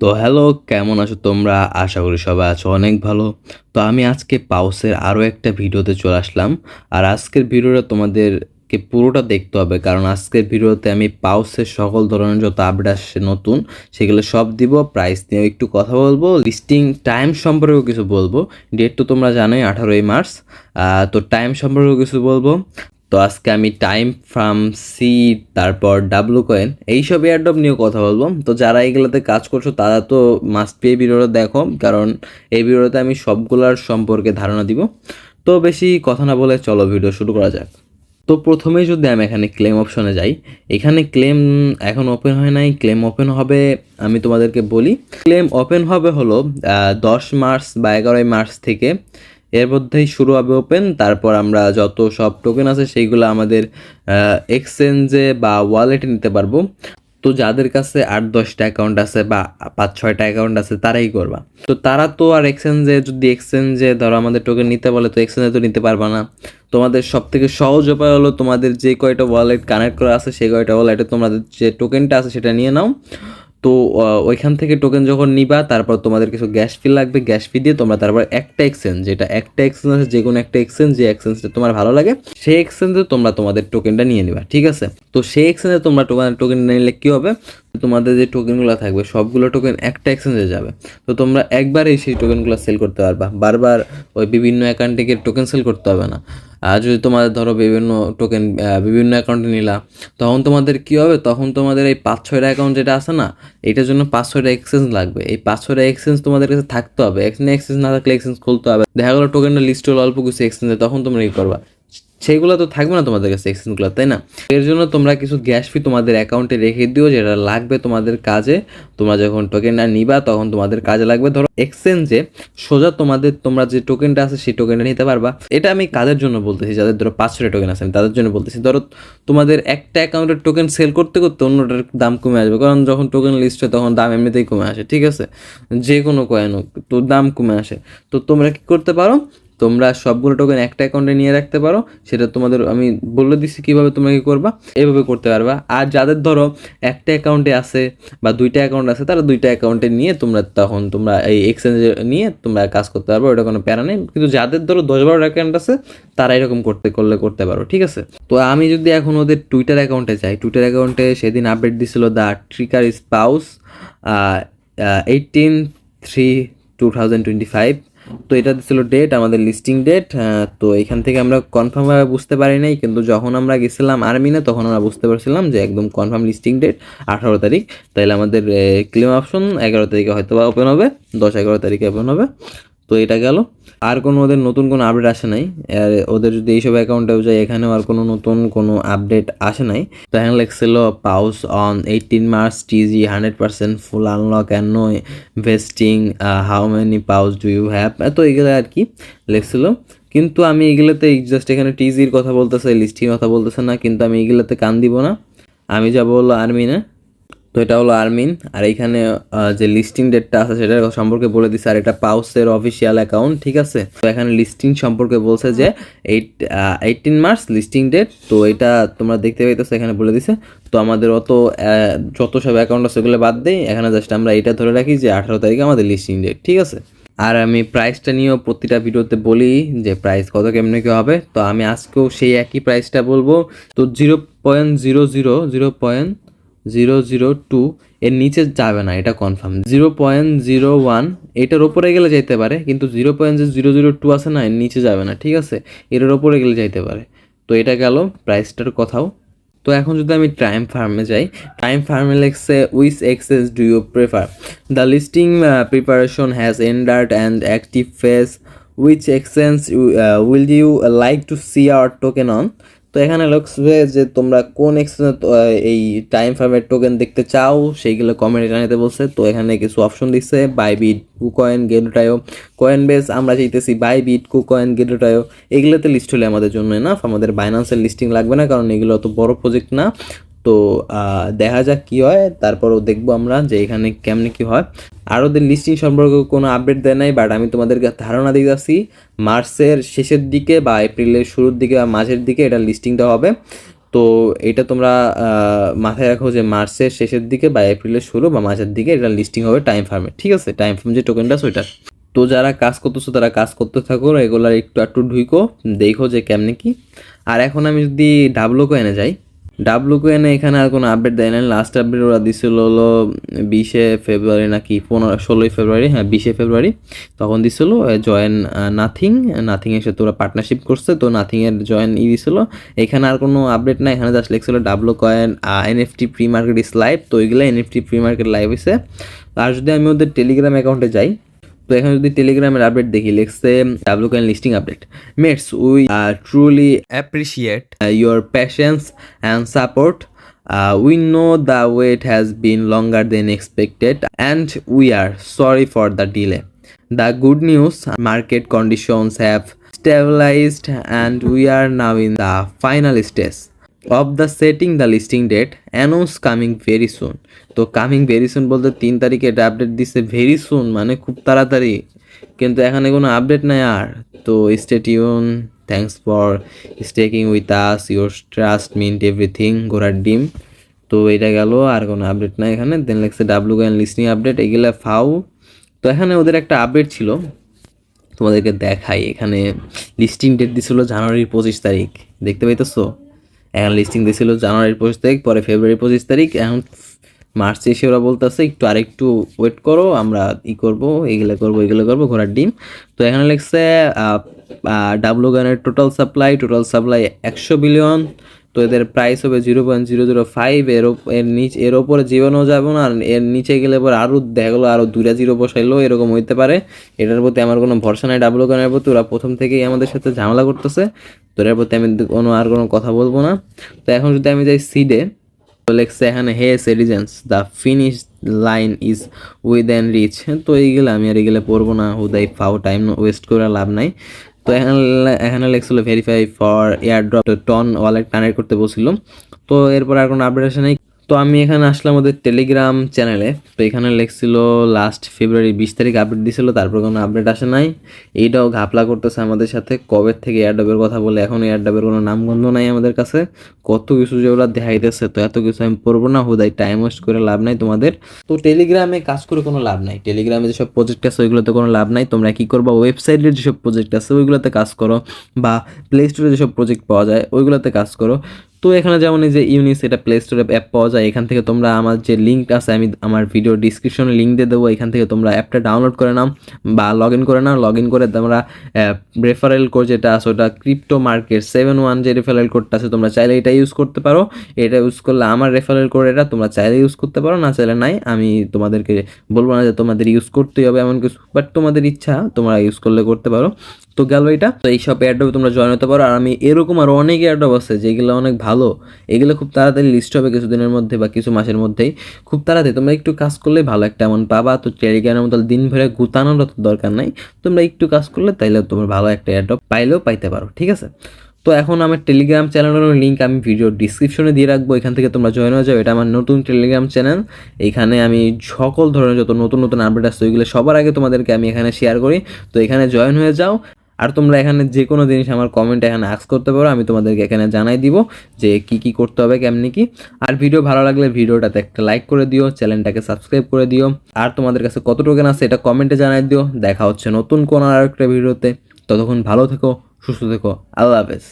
তো হ্যালো কেমন আছো তোমরা? আশা করি সবাই আছো অনেক ভালো। তো আমি আজকে পাউসের আরও একটা ভিডিওতে চলে আসলাম। আর আজকের ভিডিওটা তোমাদেরকে পুরোটা দেখতে হবে, কারণ আজকের ভিডিওতে আমি পাউসের সকল ধরনের যত আপডেট আসছে নতুন, সেগুলো সব দিব প্রাইস নিয়েও একটু কথা বলব লিস্টিং টাইম সম্পর্কেও কিছু বলব। ডেট তো তোমরা জানোই, আঠারোই মার্চ। তো টাইম সম্পর্কেও কিছু বলব। তো আজকে আমি টাইম ফ্রাম সি তারপর ডাব্লু কয়েন এইসব এয়ারড্রপ নিয়েও কথা বলব। তো যারা এগুলোতে কাজ করছ, তারা তো মাস্ট পে ভিডিওটা দেখো, কারণ এই ভিডিওতে আমি সবগুলোর সম্পর্কে ধারণা দিব। তো বেশি কথা না বলে চলো ভিডিও শুরু করা যাক। তো প্রথমেই যদি আমি এখানে ক্লেম অপশনে যাই, এখানে ক্লেম এখন ওপেন হয় নাই ক্লেম ওপেন হবে, আমি তোমাদেরকে বলি। ক্লেম ওপেন হবে হলো দশ মার্চ বা এগারোই মার্চ থেকে এর মধ্যেই শুরু হবে ওপেন তারপর আমরা যত সব টোকেন আছে সেইগুলো আমাদের এক্সচেঞ্জে বা ওয়ালেটে নিতে পারব। তো যাদের কাছে আট দশটা অ্যাকাউন্ট আছে বা পাঁচ ছয়টা অ্যাকাউন্ট আছে তারাই করবা। তো তারা তো আর এক্সচেঞ্জে যদি এক্সচেঞ্জে ধরো আমাদের টোকেন নিতে বলে, তো এক্সচেঞ্জে তো নিতে পারবা না। তোমাদের সব থেকে সহজ উপায় হলো তোমাদের যে কয়টা ওয়ালেট কানেক্ট করা আছে, সেই কয়টা ওয়ালেটে তোমাদের যে টোকেনটা আছে সেটা নিয়ে নাও। তো ওইখান থেকে টোকেন যখন নিবা, তারপর তোমাদের কিছু গ্যাস ফি লাগবে। গ্যাস ফি দিয়ে তোমরা তারপর একটা এক্সচেঞ্জ যেটা একটা এক্সচেঞ্জ আছে যে কোনো একটা এক্সচেঞ্জ যে এক্সচেঞ্জটা তোমার ভালো লাগে, সেই এক্সচেঞ্জে তোমরা তোমাদের টোকেনটা নিয়ে নিবা, ঠিক আছে? তো সেই এক্সচেঞ্জে তোমরা টোকেন টোকেন নিলে কী হবে? তোমাদের যে টোকেনগুলো থাকবে, সবগুলো টোকেন একটা এক্সচেঞ্জে যাবে। তো তোমরা একবারেই সেই টোকেনগুলো সেল করতে পারবা। বারবার ওই বিভিন্ন অ্যাকাউন্ট থেকে টোকেন সেল করতে হবে না। যদি তোমাদের ধরো বিভিন্ন টোকেন বিভিন্ন অ্যাকাউন্টে নিলা, তখন তোমাদের কী হবে? তখন তোমাদের এই পাঁচ ছয়টা অ্যাকাউন্ট যেটা আছে না, এটার জন্য পাঁচ ছয়টা এক্সচেঞ্জ লাগবে। এই পাঁচ ছয়টা এক্সচেঞ্জ তোমাদের কাছে থাকতে হবে। এক্সচেঞ্জ না থাকলে এক্সচেঞ্জ খুলতে হবে। দেখা গেলো টোকেনটা লিস্ট হলো, অল্প কিছু এক্সচেঞ্জে তখন তোমরা ই করবা। সেইগুলো তো থাকবে না তোমাদের কাছে এক্সচেঞ্জগুলো তাই না? এর জন্য তোমরা কিছু গ্যাস ফি তোমাদের অ্যাকাউন্টে রেখে দিও, যেটা লাগবে তোমাদের কাজে। তোমরা যখন টোকেনটা নিবা, তখন তোমাদের কাজে লাগবে। ধরো এক্সচেঞ্জে সোজা তোমাদের, তোমরা যে টোকেনটা আছে, সেই টোকেনটা নিতে পারবা। এটা আমি কাদের জন্য বলতেছি? যাদের ধরো পাঁচশোটা টোকেন আছে, আমি তাদের জন্য বলতেছি। ধরো তোমাদের একটা অ্যাকাউন্টের টোকেন সেল করতে করতে অন্যটার দাম কমে আসবে। কারণ যখন টোকেন লিস্ট হয়, তখন দাম এমনিতেই কমে আসে, ঠিক আছে? যে কোনো কয়েন হোক, তো দাম কমে আসে। তো তোমরা কি করতে পারো? তোমরা সবগুলো টোকেন একটা অ্যাকাউন্টে নিয়ে রাখতে পারো। সেটা তোমাদের, আমি বলে দিচ্ছি কীভাবে তোমরা কী করবা, এভাবে করতে পারবা। আর যাদের ধরো একটা অ্যাকাউন্টে আছে বা দুইটা অ্যাকাউন্ট আছে, তারা দুইটা অ্যাকাউন্টে নিয়ে তোমরা তখন তোমরা এই এক্সচেঞ্জে নিয়ে তোমরা কাজ করতে পারব, ওটা কোনো প্যারা নেই। কিন্তু যাদের ধরো দশ বারো অ্যাকাউন্ট আছে, তারা এরকম করতে, করলে করতে পারো, ঠিক আছে? তো আমি যদি এখন ওদের টুইটার অ্যাকাউন্টে যাই টুইটার অ্যাকাউন্টে সেদিন আপডেট দিছিল the tricker spouse eighteen three two thousand twenty five তো এটা ছিল ডেট আমাদের লিস্টিং ডেট তো এখান থেকে আমরা কনফার্মভাবে বুঝতে পারি নাই, কিন্তু যখন আমরা গেছিলাম আর্মিনে তখন আমরা বুঝতে পারছিলাম যে একদম কনফার্ম লিস্টিং ডেট আঠারো তারিখ। তাহলে আমাদের ক্লেম অপশন এগারো তারিখে হয়তো বা ওপেন হবে, দশ এগারো তারিখে ওপেন হবে। তো এটা গেল। আর কোনো ওদের নতুন কোনো আপডেট আসে নাই। আর ওদের যদি এইসব অ্যাকাউন্টেও যায় এখানেও আর কোনো নতুন কোনো আপডেট আসে নাই। তো এখানে লেখছিল paws on eighteen March TG hundred percent full unlock and no vesting how many paws do you have তো এগুলো আর কি লেখছিল কিন্তু আমি এগুলোতে জাস্ট এখানে টিজির কথা বলতেছে লিস্টির কথা বলতেছে না, কিন্তু আমি এগুলোতে কান দিব না। আমি যাব হলো আর্মিনে তো এটা হলো আর্মিন। আর এইখানে যে লিস্টিং ডেটটা আছে সেটার সম্পর্কে বলে দিছে। আর এটা পাউসের অফিসিয়াল অ্যাকাউন্ট ঠিক আছে? তো এখানে লিস্টিং সম্পর্কে বলছে যে eight eighteen March listing date তো এটা তোমরা দেখতে পাইতেছো, এখানে বলে দিছে। তো আমাদের অত যত সব অ্যাকাউন্ট আছে ওগুলো বাদ দেই। এখানে জাস্ট আমরা এটা ধরে রাখি যে আঠারো তারিখে আমাদের লিস্টিং ডেট ঠিক আছে? আর আমি প্রাইসটা নিয়েও প্রতিটা ভিডিওতে বলি যে প্রাইস কত কেমনে কি হবে। তো আমি আজকেও সেই একই প্রাইসটা বলব। তো zero point zero zero zero point zero zero two এর নিচে যাবে না, এটা confirm zero point zero one এটার ওপরে গেলে যাইতে পারে, কিন্তু zero point zero zero two আছে না, এর নিচে যাবে না, ঠিক আছে? এটার ওপরে গেলে যাইতে পারে। তো এটা গেল প্রাইসটার কথাও। তো এখন যদি আমি টাইম ফার্মে যাই টাইম ফার্মে লেখছে which access do you prefer the listing preparation has ended and active phase which exchange will you like to see our token on তো এখানে লক্ষ্য যে তোমরা কোন এক্সচেঞ্জ এই টাইম ফার্মের টোকেন দেখতে চাও, সেইগুলো কমেন্টে জানাতে বলছে। তো এখানে কিছু অপশন দিচ্ছে বাইবিট কুকয়েন গেলোটায়ো কয়েন বেস আমরা চাইতেছি বাইবিট কুকয়েন গেডোটায়ো এগুলোতে লিস্ট হলে আমাদের জন্য না, আমাদের বাইন্যান্সের লিস্টিং লাগবে না, কারণ এগুলো অত বড় প্রজেক্ট না। তো দেখা যাক কি হয়। তারপরও দেখব আমরা যে এখানে কেমনে কি হয়। আর ওদের লিস্টিং সম্পর্কে কোনো আপডেট দেয় নাই বাট আমি তোমাদেরকে ধারণা দিয়ে যাচ্ছি মার্চের শেষের দিকে বা এপ্রিলের শুরুর দিকে বা মাঝের দিকে এটা লিস্টিংটা হবে। তো, এটা তোমরা মাথায় রাখো যে মার্চের শেষের দিকে বা এপ্রিলের শুরু বা মাঝের দিকে এটা লিস্টিং হবে টাইম ফার্মে ঠিক আছে? টাইম ফার্ম যে টোকেনটা ওইটা। তো, যারা কাজ করতেছো, তারা কাজ করতে থাকো রেগুলার একটু একটু ঢুইকো, দেখো যে কেমনে কি। আর এখন আমি যদি ডাবলো কয়েনে যাই ডাবলু কয়েনে এখানে আর কোনো আপডেট দেয় না লাস্ট আপডেট ওরা দিছিল হলো বিশে ফেব্রুয়ারি নাকি পনেরো, ষোলোই ফেব্রুয়ারি হ্যাঁ বিশে ফেব্রুয়ারি তখন দিছিল জয়েন নাথিং নাথিংয়ের সাথে ওরা পার্টনারশিপ করছে, তো নাথিংয়ের জয়েন ই দিছিল। এখানে আর কোনো আপডেট নাই, এখানে just লিখছিল W coin N F NFT pre market is live তো ওইগুলো এনএফটি প্রি মার্কেট লাইভ হয়েছে আর যদি আমি ওদের টেলিগ্রাম অ্যাকাউন্টে যাই তো এখানে যদি টেলিগ্রামের আপডেট দেখি লিখছে W coin listing update mates we truly appreciate your patience and support we know the wait has been longer than expected and we are sorry for the delay The good news, market conditions have stabilized and we are now in the final stage. Of the setting the listing date announce coming very soon. তো coming very soon বলতে তিন তারিখে এটা update দিচ্ছে very soon মানে খুব তাড়াতাড়ি। কিন্তু এখানে কোনো আপডেট নাই আর। তো stay tune thanks for staking with us your trust meant everything গোড়ার ডিম তো এটা গেল, আর কোনো আপডেট নাই এখানে। দেন লেগছে ডাব্লু গান লিস্টিং আপডেট এগুলা ফাউ তো এখানে ওদের একটা আপডেট ছিল। তোমাদেরকে দেখাই। এখানে লিস্টিং ডেট দিছিল জানুয়ারির পঁচিশ তারিখ। দেখতে পাইতেছো? এখন লিস্টিং দিছিল জানুয়ারির পঁচিশ তারিখ, পরে ফেব্রুয়ারি পঁচিশ তারিখ। এখন মার্চ এসে ওরা বলতেছে, একটু আরেকটু ওয়েট করো, আমরা ই করব, এগুলো করব এগুলো করব, ঘোড়ার ডিম। তো এখানে লিখছে ডাব্লু গানের টোটাল সাপ্লাই টোটাল সাপ্লাই একশো বিলিয়ন তো এদের প্রাইস হবে zero point zero zero five এর এর নিচে, এর ওপরে জীবনও যাবে না, আর এর নিচে গেলে পরে আরও দেখা গেলো আরও দুটা জিরো বসাইলো, এরকম হইতে পারে। এটার প্রতি আমার কোনো ভরসা নাই ডাবল গানের প্রতি। ওরা প্রথম থেকেই আমাদের সাথে ঝামেলা করতেছে। তো এর প্রতি আমি কোনো আর কোনো কথা বলব না। তো এখন যদি আমি যাই সিডে তো লেখছে এখানে hey citizens the finish line is within reach তো এইগুলো আমি আর এগুলো পড়ব না হুদাই ফাও টাইম ওয়েস্ট করে লাভ নাই। তো এখানে এখানে লেখছিল verify for airdrop TON wallet connect করতে বলছিল। তো এরপর আর কোনো আপডেট আসে নাই। তো আমি এখানে আসলাম ওদের টেলিগ্রাম চ্যানেলে তো এখানে লেখছিল লাস্ট ফেব্রুয়ারি বিশ তারিখ আপডেট দিছিল, তারপর কোনো আপডেট আসে নাই। এইটাও ঘাপলা করতেছে আমাদের সাথে। কবে থেকে এয়ারডবের কথা বলে এখন এয়ারডবের কোনো নামগন্ধ নাই আমাদের কাছে। কত কিছু যেগুলো দেখাইতেছে, তো এত কিছু আমি পড়ব না, হুদাই টাইম ওয়েস্ট করে লাভ নাই তোমাদের। তো টেলিগ্রামে কাজ করে কোনো লাভ নাই। টেলিগ্রামে যেসব প্রজেক্ট আছে, ওইগুলোতে কোনো লাভ নাই। তোমরা কি করবা? ওয়েবসাইটের যেসব প্রজেক্ট আছে, ওইগুলোতে কাজ করো। বা প্লে স্টোরে যেসব প্রজেক্ট পাওয়া যায়, ওইগুলোতে কাজ করো। তো এখানে যেমন এই যে ইউনিস এটা প্লে স্টোরে অ্যাপ পাওয়া যায়, এখান থেকে তোমরা আমার যে লিঙ্ক আছে, আমি আমার ভিডিও ডিসক্রিপশনে লিঙ্ক দিয়ে দেবো, এখান থেকে তোমরা অ্যাপটা ডাউনলোড করে নাও বা লগ ইন করে নাও। লগ ইন করে তোমরা রেফারেল কোড যেটা আছে, ওটা ক্রিপ্টো মার্কেট সেভেন ওয়ান যে রেফারেল কোডটা আছে, তোমরা চাইলে এটা ইউজ করতে পারো। এটা ইউজ করলে আমার রেফারেল কোড এটা তোমরা চাইলে ইউজ করতে পারো, না চাইলে নাই। আমি তোমাদেরকে বলব না যে তোমাদের ইউজ করতেই হবে এমন কিছু বাট তোমাদের ইচ্ছা, তোমরা ইউজ করলে করতে পারো। তো গেল এটা। তো এইসব এয়ারড্রপে তোমরা জয়েন হতে পারো। আর আমি এরকম আরও অনেক এয়ারড্রপ আছে, যেগুলো অনেক ভালো। এগুলো খুব তাড়াতাড়ি লিস্ট হবে কিছুদিনের মধ্যে বা কিছু মাসের মধ্যেই। খুব তাড়াতাড়ি। তোমরা একটু কাজ করলেই ভালো একটা অ্যামাউন্ট পাবা। তো টেলিগ্রামের মতো দিন ভরে গুতানোর তো দরকার নাই। তোমরা একটু কাজ করলে তাইলে তোমরা ভালো একটা এয়ারড্রপ পাইলেও পাইতে পারো, ঠিক আছে? তো এখন আমার টেলিগ্রাম চ্যানেলের লিঙ্ক আমি ভিডিও ডিসক্রিপশনে দিয়ে রাখব। এখান থেকে তোমরা জয়েন হয়ে যাও। এটা আমার নতুন টেলিগ্রাম চ্যানেল এখানে আমি সকল ধরনের যত নতুন নতুন আপডেট আসছে, ওইগুলো সবার আগে তোমাদেরকে আমি এখানে শেয়ার করি। তো এখানে জয়েন হয়ে যাও। আর তোমরা এখানে যে কোনো জিনিস আমার কমেন্ট এখানে আক্স করতে পারো, আমি তোমাদেরকে এখানে জানাই দিব যে কি কি করতে হবে, কেমনি কি। আর ভিডিও ভালো লাগলে ভিডিওটাতে একটা লাইক করে দিও চ্যানেলটাকে সাবস্ক্রাইব করে দিও। আর তোমাদের কাছে কত টোকেন আছে এটা কমেন্টে জানাই দিও। দেখা হচ্ছে নতুন কোনো আর একটা ভিডিওতে ততক্ষণ ভালো থেকো, সুস্থ থেকো। আল্লাহ হাফেজ।